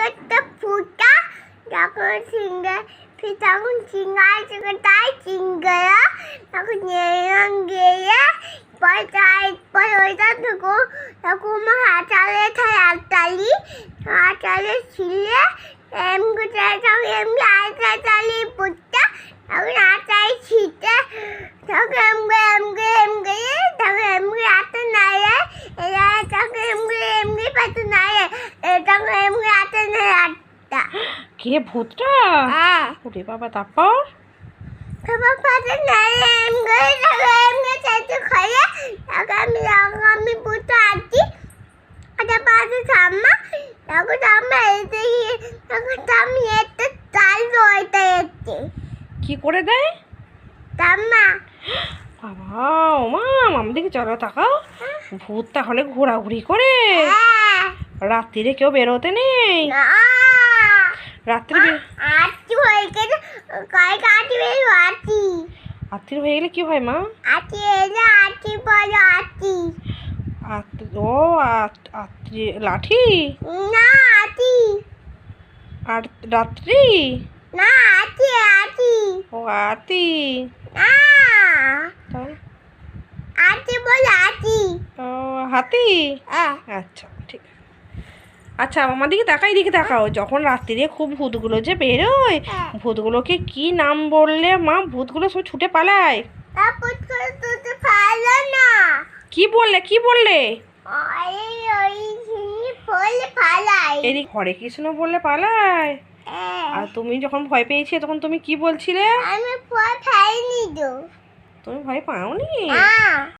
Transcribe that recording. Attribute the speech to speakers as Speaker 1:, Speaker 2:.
Speaker 1: একটা ফুটা যখন সিঙ্গে তখন সিঙ্গার থেকে তাই সিঙ্গারা তখন নিয়ে গিয়ে পয়সায় পয়সা থেকে তখন আমার হাতালে থাই হাতালি হাতালে ছিলে এমনি তখন এমনি হাতা চালি পুটটা তখন হাতায় ছিটে তখন এমনি এমনি এমনি তখন এমনি হাতে নাই এরা তখন এমনি এমনি পাতে নাই তখন এমনি হাতে নাই হাতটা
Speaker 2: কে ভূতটা?
Speaker 1: হ্যাঁ
Speaker 2: ওরে বাবা তারপর?
Speaker 1: পাতে নাই এমনি তখন এমনি চাইতে খাইয়ে তখন আমি পুটো আছি ada পাশে ঠাম্মা তখন ঠাম্মা এসে গিয়ে তখন আমি একটা তাল রয়টা এসছে
Speaker 2: কি করে দেয়?
Speaker 1: ঠাম্মা
Speaker 2: বাবা ও আমার দিকে চলো তাকাও। ভূত তাহলে ঘোরাঘুরি করে।
Speaker 1: হ্যাঁ।
Speaker 2: রাত্রিরে কেউ বেরোতে নেই।
Speaker 1: না।
Speaker 2: রাত্রি
Speaker 1: হয়ে বের
Speaker 2: হয়ে গেলে কি হয় মা?
Speaker 1: এলে
Speaker 2: ও লাঠি?
Speaker 1: না আছি
Speaker 2: আর রাত্রি?
Speaker 1: না
Speaker 2: ও
Speaker 1: না।
Speaker 2: ও হাতি?
Speaker 1: হ্যাঁ।
Speaker 2: আচ্ছা ঠিক আছে। আচ্ছা আমার দিকে তাকাই দিকে তাকাও। যখন রাত্রিরে খুব ভূতগুলো যে বেরোয়
Speaker 1: হ্যাঁ।
Speaker 2: ভূতগুলোকে কি নাম বললে মা? ভূতগুলো সব ছুটে পালায়।
Speaker 1: না।
Speaker 2: কি বললে? কি বললে? এদিক হরে কৃষ্ণ বললে পালায়।
Speaker 1: হ্যাঁ।
Speaker 2: আর তুমি যখন ভয় পেয়েছিলে তখন তুমি কি বলছিলে?
Speaker 1: আমি ফুল খাইনি তো।
Speaker 2: তুমি ভয় পাওনি?